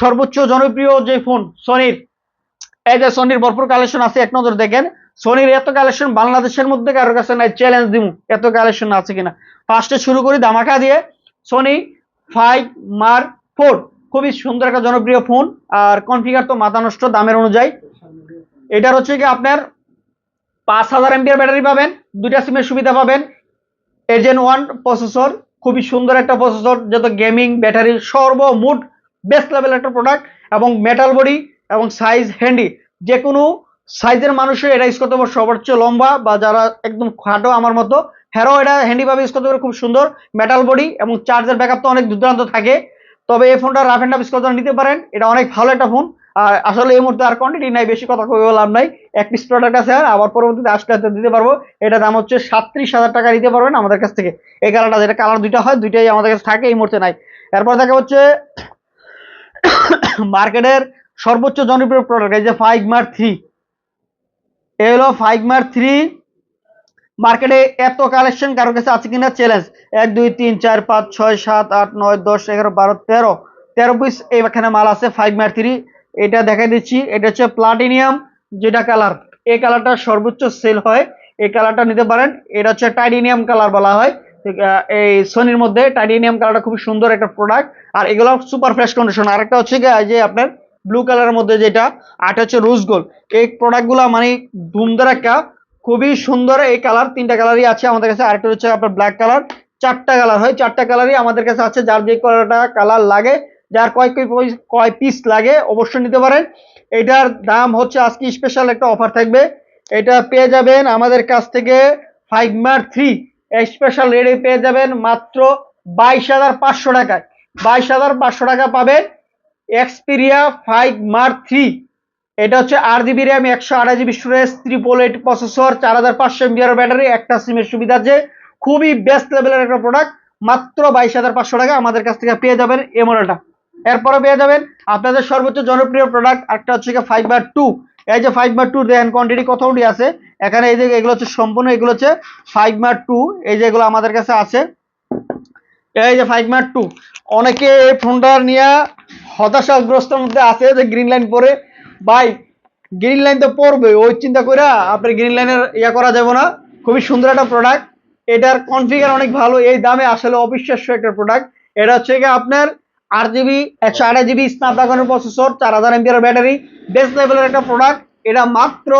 সর্বোচ্চ জনপ্রিয় যে ফোন সনির এই যে সনির ভরপুর কালেকশন আছে, এক নজর দেখেন। সনির এত কালেকশন বাংলাদেশের মধ্যে কারোর কাছে নাই চ্যালেঞ্জ দিমু, এত কালেকশন আছে কিনা। ফার্স্টে শুরু করি ধামাকা দিয়ে সনি ফাইভ মার ফোর খুবই সুন্দর একটা জনপ্রিয় ফোন, আর কনফিগার তো মাথা নষ্ট দামের অনুযায়ী। এটার হচ্ছে কি আপনার পাঁচ হাজার এমপিআর ব্যাটারি পাবেন, দুইটা সিমের সুবিধা পাবেন। এজেন ওয়ান প্রসেসর খুবই সুন্দর একটা প্রসেসর যত গেমিং ব্যাটারি সর্বমোট বেস্ট লেভেল একটা প্রোডাক্ট এবং মেটাল বডি এবং সাইজ হ্যান্ডি যে কোনো সাইজের মানুষের এটা ইউজ করতে পারবে চেয়ে লম্বা বা যারা একদম খাটো আমার মতো হ্যারো এটা হ্যান্ডি ভাবে ইউজ করতে পারে। খুব সুন্দর মেটাল বডি এবং চার্জের ব্যাকআপ তো অনেক দুর্দান্ত থাকে। তবে এই ফোনটা রাফ অ্যান্ড টাফ ইউজ করতে নিতে পারেন। এটা অনেক ভালো একটা ফোন আর আসলে এই মুহূর্তে আর কোয়ান্টিটি নাই, বেশি কথা কই লাভ নাই। এক পিস প্রোডাক্ট আছে আর, আবার পরবর্তীতে আসতে আসতে দিতে পারব। এটা দাম হচ্ছে সাতত্রিশ হাজার টাকা দিতে পারবেন আমাদের কাছ থেকে। এই কালারটা যেটা কালার দুইটা হয়, দুইটাই আমাদের কাছে থাকে, এই মুহূর্তে নাই। এরপর দেখা হচ্ছে মার্কেটের সর্বোচ্চ জনপ্রিয় প্রোডাক্ট এই যে ফাইভ মার থ্রি এই হলো ফাইভ মার থ্রি মার্কেটে এত কালেকশন কারোর কাছে আছে কিনা চ্যালেঞ্জ এক, দুই, তিন, চার, পাঁচ, ছয়, সাত, আট, নয়, দশ, এগারো, বারো, তেরো। তেরো পিস এখানে মাল আছে ফাইভ মার থ্রি এটা দেখাই দিচ্ছি। এটা হচ্ছে প্লাটিনিয়াম যেটা কালার এই কালারটা সর্বোচ্চ সেল হয়। এই কালারটা নিতে পারেন। এটা হচ্ছে টাইটেনিয়াম কালার বলা হয়। এই সোনির মধ্যে টাইটেনিয়াম কালারটা খুব সুন্দর একটা প্রোডাক্ট আর এগুলো সুপার ফ্রেশ কন্ডিশন আরেকটা হচ্ছে যে আপনার ব্লু কালারের মধ্যে যেটা আরটা হচ্ছে রোজ গোল্ড এই প্রোডাক্টগুলো মানে ধুমধার একটা খুবই সুন্দর এই কালার তিনটা কালারই আছে আমাদের কাছে। আরেকটা হচ্ছে আপনার ব্ল্যাক কালার চারটা কালার হয়। চারটা কালারই আমাদের কাছে আছে, যার যে কালারটা কালার লাগে, যার কয় কয় পিস লাগে, অবশ্যই নিতে পারেন। এটার দাম হচ্ছে আজকে স্পেশাল একটা অফার থাকবে। এটা পেয়ে যাবেন আমাদের কাছ থেকে ফাইভ মার থ্রি স্পেশাল রেডি পেয়ে যাবেন মাত্র বাইশ হাজার পাঁচশো টাকায়। বাইশ হাজার পাঁচশো টাকা পাবেন এক্সপিরিয়া ফাইভ মার থ্রি এটা হচ্ছে আট জিবি র্যাম একশো আড়াই GB storage triple eight processor চার হাজার পাঁচশো এমবিআর ব্যাটারি একটা সিমের সুবিধা আছে। খুবই বেস্ট লেভেলের একটা প্রোডাক্ট মাত্র বাইশ হাজার পাঁচশো টাকা আমাদের কাছ থেকে পেয়ে যাবেন এই মডেলটা এরপরে পেয়ে যাবেন আপনাদের সর্বোচ্চ জনপ্রিয় প্রোডাক্ট একটা হচ্ছে ফাইভ বার টু এই যে ফাইভ বার টু দেখেন কোয়ান্টিটি কতটি আছে? এখানে এই যে এগুলো হচ্ছে সম্পূর্ণ, এগুলো হচ্ছে ফাইভ বার টু এই যে এগুলো আমাদের কাছে আছে। এই যে ফাইভ মার্ক টু অনেকে এই ফোনটা নিয়ে হতাশাগ্রস্তের মধ্যে আছে যে গ্রিন লাইন পরে। ভাই গ্রিন লাইন তো পড়বে ওই চিন্তা করে আপনার গ্রিন লাইনের ইয়া করা যাবে না। খুবই সুন্দর একটা প্রোডাক্ট এটার কনফিগার অনেক ভালো, এই দামে আসলে অবিশ্বাস্য একটা প্রোডাক্ট এটা হচ্ছে কি আপনার আট জিবি একশো আড়াই জিবি স্ন্যাপড্রাগনের প্রসেসর চার হাজার এমপিআর ব্যাটারি বেস্ট লেভেলের একটা প্রোডাক্ট এটা মাত্র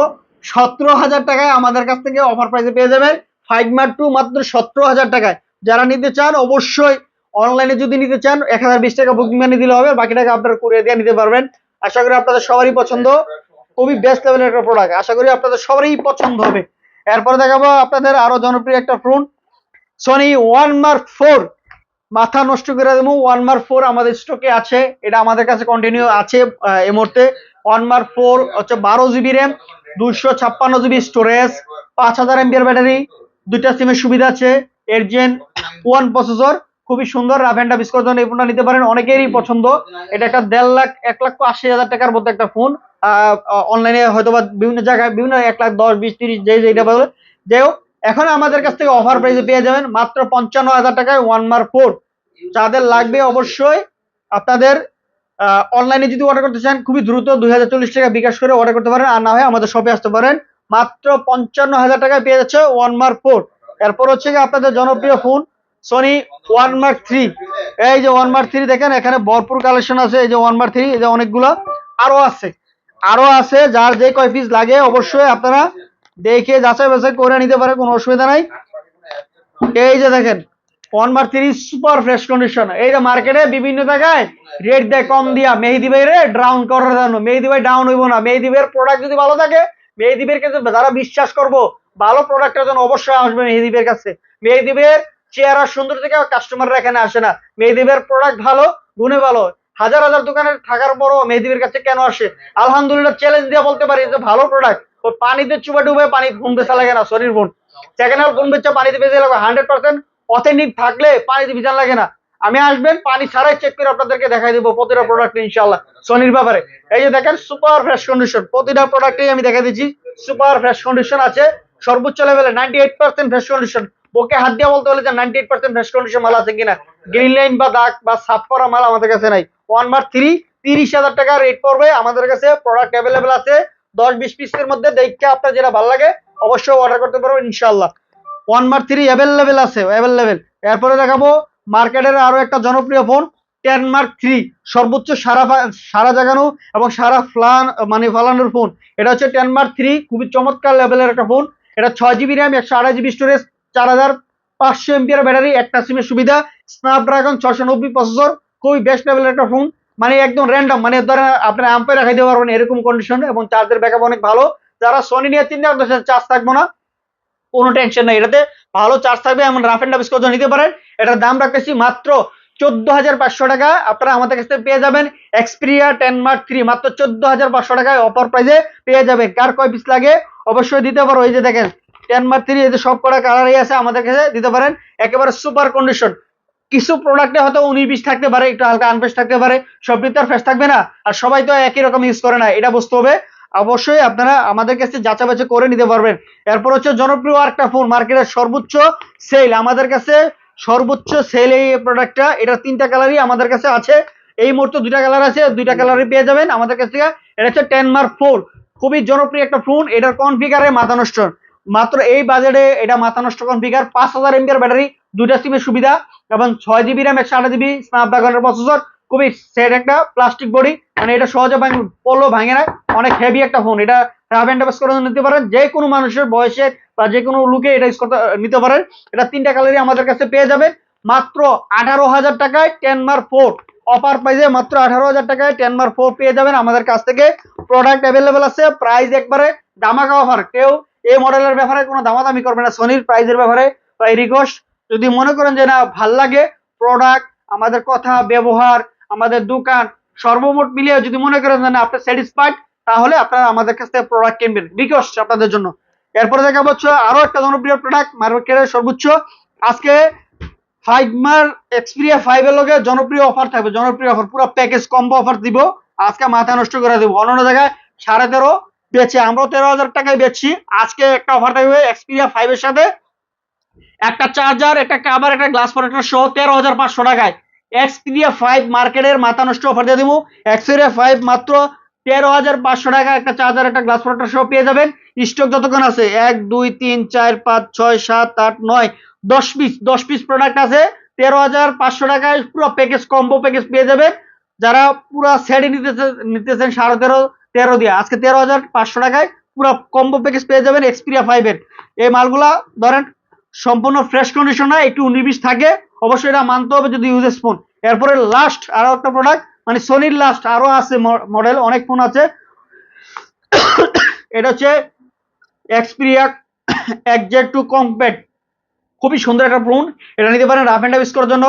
সতেরো হাজার টাকায় আমাদের কাছ থেকে অফার প্রাইসে পেয়ে যাবেন। ফাইভ মার্ক টু মাত্র সতেরো হাজার টাকায়। যারা নিতে চান, অবশ্যই অনলাইনে যদি নিতে চান, এক হাজার বিশ টাকা বুকিং মানি দিলে হবে, বাকি টাকা আপনারা কুরিয়ে দিয়ে নিতে পারবেন। আশা করি আপনাদের সবারই পছন্দ। খুবই বেস্ট লেভেলের একটা প্রোডাক্ট আশা করি আপনাদের সবারই পছন্দ হবে। এরপরে দেখাবো আপনাদের আরও জনপ্রিয় একটা phone Sony one mark four মাথা নষ্ট করে দেবো ওয়ান মার্ক ফোর আমাদের স্টকে আছে, এটা আমাদের কাছে কন্টিনিউ আছে এই মুহূর্তে। ওয়ান মার্ক ফোর হচ্ছে বারো জিবি র্যাম দুশো ছাপ্পান্ন জিবি স্টোরেজ পাঁচ হাজার এমপিআর ব্যাটারি দুইটা সিমের সুবিধা আছে এরজেন ওয়ান প্রসেসর খুবই সুন্দর রাফ অ্যান্ড জন্য এই ফোনটা নিতে পারেন, অনেকেরই পছন্দ। এটা একটা দেড় লাখ, এক লাখ আশি হাজার টাকার মধ্যে একটা ফোন অনলাইনে হয়তো বা বিভিন্ন জায়গায়, বিভিন্ন এক লাখ, দশ, বিশ, তিরিশ, যে যেটা বলে যাই হোক, এখন আমাদের কাছ থেকে অফার প্রাইসে পেয়ে যাবেন, মাত্র পঞ্চান্ন হাজার টাকায় ওয়ান মার ফোর যাদের লাগবে অবশ্যই আপনাদের অনলাইনে যদি অর্ডার করতে চান, খুবই দ্রুত দুই হাজার চল্লিশ টাকা বিকাশ করে অর্ডার করতে পারেন। আর না হয় আমাদের শপে আসতে পারেন। মাত্র পঞ্চান্ন হাজার টাকায় পেয়ে যাচ্ছে ওয়ান মার্ক ফোর এরপর হচ্ছে কি আপনাদের জনপ্রিয় phone Sony one mark three এই যে ওয়ান মার্ক থ্রি দেখেন, এখানে ভরপুর কালেকশন আছে। এই যে ওয়ান মার্ক থ্রি এই যে অনেকগুলো আরও আছে। আরও আছে, যার যে কয় পিস লাগে, অবশ্যই আপনারা দেখে যাচাই বাছাই করে নিতে পারে কোনো অসুবিধা নাই। এই যে দেখেন ওয়ান মার থ্রি সুপার ফ্রেশ কন্ডিশন এই যে মার্কেটে বিভিন্ন জায়গায় রেট দেয়, কম দিয়া। মেহেদি ভাই রে ডাউন করার জন্য। মেহেদি ভাই ডাউন হইব না। মেহেদি ভাইয়ের প্রোডাক্ট যদি ভালো থাকে মেহেদি ভাইয়ের কাছে যারা বিশ্বাস করব, ভালো প্রোডাক্টের জন্য অবশ্যই আসবে মেহেদি ভাইয়ের কাছে। মেহেদি ভাইয়ের চেহারা সুন্দর থেকে কাস্টমাররা এখানে আসে না। মেহেদি ভাইয়ের প্রোডাক্ট ভালো, গুণে ভালো। হাজার হাজার দোকানে থাকার পরও মেহেদি কাছে কেন আসে? আলহামদুলিল্লাহ চ্যালেঞ্জ দিয়ে বলতে পারি যে ভালো প্রোডাক্ট ওই পানিতে চুপে ডুবে পানি ফোন বেচা লাগে না, শরীর ফোন সেকেন্ড হ্যান্ড ফোন বেচা পানিতে বেঁচে লাগবে হান্ড্রেড পার্সেন্ট অথেন্টিক থাকলে পানিতে ভিজান লাগে না। আমি আসবেন পানি ছাড়াই চেক করে আপনাদেরকে দেখাই দেবো প্রতিটা প্রোডাক্ট ইনশাল্লাহ সনির ব্যাপারে। এই যে দেখেন সুপার ফ্রেশ কন্ডিশন প্রতিটা প্রোডাক্টেই আমি দেখাই দিচ্ছি। সুপার ফ্রেশ কন্ডিশন আছে। সর্বোচ্চ লেভেলে ninety eight percent fresh condition okay হাত দিয়ে বলতে হলে যে ninety eight percent fresh condition মাল আছে কিনা। গ্রিন লাইন বা দাগ বা সাফ করা মাল আমাদের কাছে নাই। ওয়ান মার্ক থ্রি তিরিশ হাজার টাকা রেট পড়বে আমাদের কাছে। প্রোডাক্ট অ্যাভেলেবেল আছে। দশ বিশ পিসের মধ্যে। দেখে আপনার যেটা ভালো লাগে অবশ্যই অর্ডার করতে পারবেন ইনশাল্লাহ ওয়ান মার্ক থ্রি অ্যাভেলেবেল আছে অ্যাভেলেবেল এরপরে দেখাবো মার্কেটের আরও একটা জনপ্রিয় ফোন টেন মার্ক থ্রি সর্বোচ্চ সারা সারা জাগানো এবং সারা ফ্লান মানে ফালানোর ফোন এটা হচ্ছে টেন মার্ক থ্রি খুবই চমৎকার লেভেলের একটা ফোন এটা ছয় জিবি র্যাম একশো আড়াই জিবি স্টোরেজ চার হাজার পাঁচশো এমপিআর ব্যাটারি, একটা সিমের সুবিধা। স্ন্যাপড্রাগন ছশো নব্বই প্রসেসর খুবই বেস্ট লেভেলের একটা ফোন মানে একদম র্যান্ডম মানে ধরেন আপনার আম্পে দিতে পারবেন এরকম কন্ডিশন এবং চার্জের ব্যাকআপ অনেক ভালো। যারা সোনি নিয়ে চিন্তা চার্জ থাকব না। কোনো টেনশন নাই। এটাতে ভালো চার্জ থাকবে, এমন রাফ এন্ড ডাবিস করে নিতে পারেন। এটার দাম রাখতেছি মাত্র চোদ্দ হাজার পাঁচশো টাকা। আপনারা আমাদের কাছ পেয়ে যাবেন এক্সপিরিয়া টেন মার্ক থ্রি মাত্র চোদ্দ হাজার পাঁচশো টাকায় অফার প্রাইসে পেয়ে যাবে কার কয় পিস লাগে, অবশ্যই দিতে পারো। এই যে দেখেন টেন মার্ক থ্রি এই যে সব কটা কালারই আছে আমাদের কাছে, দিতে পারেন। একেবারে সুপার কন্ডিশন কিছু প্রোডাক্টে হয়তো উনিশ বিশ থাকতে পারে, একটু হালকা আনফ্রেশ থাকতে পারে। সবটিতে আর ফ্রেশ থাকবে না। আর সবাই তো একই রকম ইউজ করে না, এটা বুঝতে হবে। অবশ্যই আপনারা আমাদের কাছে যাচা বাছা করে নিতে পারবেন। এরপর হচ্ছে জনপ্রিয় আরেকটা ফোন মার্কেটের সর্বোচ্চ সেল আমাদের কাছে সর্বোচ্চ সেল এই প্রোডাক্টটা এটা তিনটা কালারই আমাদের কাছে আছে। এই মুহূর্তে দুইটা কালার আছে, দুইটা কালারই পেয়ে যাবেন। আমাদের কাছ থেকে এটা হচ্ছে টেন মার্ক ফোর খুবই জনপ্রিয় একটা ফোন এটার কনফিগারে মাথা নষ্ট। মাত্র এই বাজেটে এটা মাথা নষ্ট কনফিগার পাঁচ হাজার এমপিআর ব্যাটারি, দুইটা সিমের সুবিধা এবং ছয় জিবি র্যাম একশো আট জিবি স্ন্যাপড্রাগনের প্রসেসর খুবই সেট একটা প্লাস্টিক বডি মানে এটা সহজে ভাঙ পড়লেও ভাঙে না। অনেক হেভি একটা ফোন এটা রাফ নিতে পারেন। যে কোনো মানুষের বয়সে বা যে কোনো লুকে এটা ইউজ করতে, নিতে পারেন। এটা তিনটা কালারই আমাদের কাছে পেয়ে যাবেন। মাত্র আঠারো হাজার টাকায় টেন মার ফোর অফার প্রাইসে মাত্র আঠারো হাজার টাকায় টেন মার ফোর পেয়ে যাবেন আমাদের কাছ থেকে। প্রোডাক্ট অ্যাভেলেবেল আছে। প্রাইস একবারে দামাকা অফার কেউ এই মডেলের ব্যাপারে কোনো দামাদামি করবে না। সোনির প্রাইসের ব্যাপারে তাই রিকোয়েস্ট যদি মনে করেন যে না, ভালো লাগে প্রোডাক্ট আমাদের কথা, ব্যবহার আমাদের দোকান সর্বমোট মিলিয়ে যদি মনে করেন না, আপনি স্যাটিসফাইড তাহলে আপনারা আমাদের কাছ থেকে প্রোডাক্ট কিনবেন। রিকোয়েস্ট আপনাদের জন্য। এরপরে দেখা হচ্ছে আরও একটা জনপ্রিয় প্রোডাক্ট মার্কেটের সর্বোচ্চ। আজকে ফাইভ মার এক্সপিরিয়া ফাইভ এর লগে জনপ্রিয় অফার থাকবে। জনপ্রিয় অফার পুরো প্যাকেজ কম্বো অফার দিব। আজকে মাথা নষ্ট করে দেবো। অন্য জায়গায় সাড়ে তেরো বেচে। আমরা তেরো হাজার টাকায় বেচছি আজকে একটা অফার থাকবে এক্সপিরিয়া ফাইভ এর সাথে। একটা চার্জার একটা কাভার একটা গ্লাস প্রোটেক্টর সহ তেরো হাজার পাঁচশো টাকায়। এক্সপিরিয়া ফাইভ মার্কেটের মাথা নষ্ট অফার দিয়ে দেবো। এক্সপিরিয়া ফাইভ মাত্র তেরো হাজার পাঁচশো টাকা একটা চার্জার একটা গ্লাস প্রোটেক্টর সহ পেয়ে যাবেন। স্টক যতক্ষণ আছে, এক, দুই, তিন, চার, পাঁচ, ছয়, সাত, আট, নয়, দশ পিস দশ পিস প্রোডাক্ট আছে, তেরো হাজার পাঁচশো টাকায় পুরো প্যাকেজ কম্বো প্যাকেজ পেয়ে যাবেন। যারা পুরো সেটে নিতেছে নিতেছেন সাড়ে তেরো তেরো দিয়ে, আজকে তেরো হাজার পাঁচশো টাকায় পুরো কম্বো প্যাকেজ পেয়ে যাবেন এক্সপিরিয়া ফাইভের এই মালগুলা ধরেন, সম্পূর্ণ ফ্রেশ কন্ডিশন হয় একটু উনিশ থাকে। অবশ্যই এটা মানতে হবে যদি ইউজেস ফোন এরপরে লাস্ট আরও একটা প্রোডাক্ট মানে সোনির লাস্ট আরও আছে মডেল অনেক ফোন আছে। এটা হচ্ছে এক্সপিরিয়া এক্সজেড টু কম্প্যাক্ট খুবই সুন্দর একটা ফোন এটা নিতে পারেন রাফ অ্যান্ড ইউজ করার জন্য।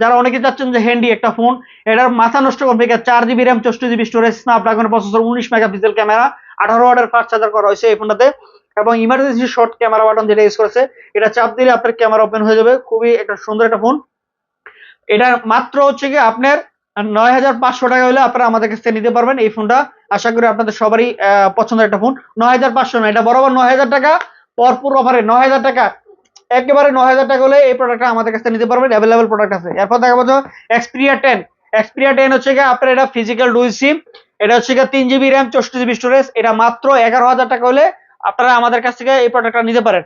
যারা অনেকে চাচ্ছেন যে হ্যান্ডি একটা ফোন এটার মাথা নষ্ট কনফিগার চার জিবি র্যাম চৌষট্টি জিবি স্টোরেজ স্ন্যাপড্রাগন প্রসেসর উনিশ মেগাপিক্সেল ক্যামেরা আঠারো ওয়াটের ফাস্ট চার্জার করা হয়েছে এই ফোনটাতে এবং ইমার্জেন্সি শর্ট ক্যামেরা বাটন যেটা ইউজ করেছে, এটা চাপ দিলে আপনার ক্যামেরা ওপেন হয়ে যাবে। খুবই একটা সুন্দর একটা ফোন এটা মাত্র হচ্ছে কি আপনার নয় হাজার পাঁচশো টাকা হলে আপনারা আমাদের কাছ নিতে পারবেন এই ফোনটা আশা করি আপনাদের সবারই পছন্দের একটা ফোন নয় হাজার পাঁচশো না এটা বরাবর নয় হাজার টাকা। পরপর অফারে নয় হাজার টাকা। একেবারে নয় হাজার টাকা হলে এই প্রোডাক্টটা আমাদের কাছে নিতে পারবেন। অ্যাভেলেবল প্রোডাক্ট আছে। এরপর দেখা পাচ্ছ এক্সপিরিয়া টেন এক্সপিরিয়া টেন হচ্ছে গিয়ে আপনার এটা ফিজিক্যাল ডুই সিম এটা হচ্ছে গিয়ে তিন জিবি র্যাম চৌষট্টি জিবি স্টোরেজ এটা মাত্র এগারো হাজার টাকা হলে আপনারা আমাদের কাছ থেকে এই প্রোডাক্টটা নিতে পারেন।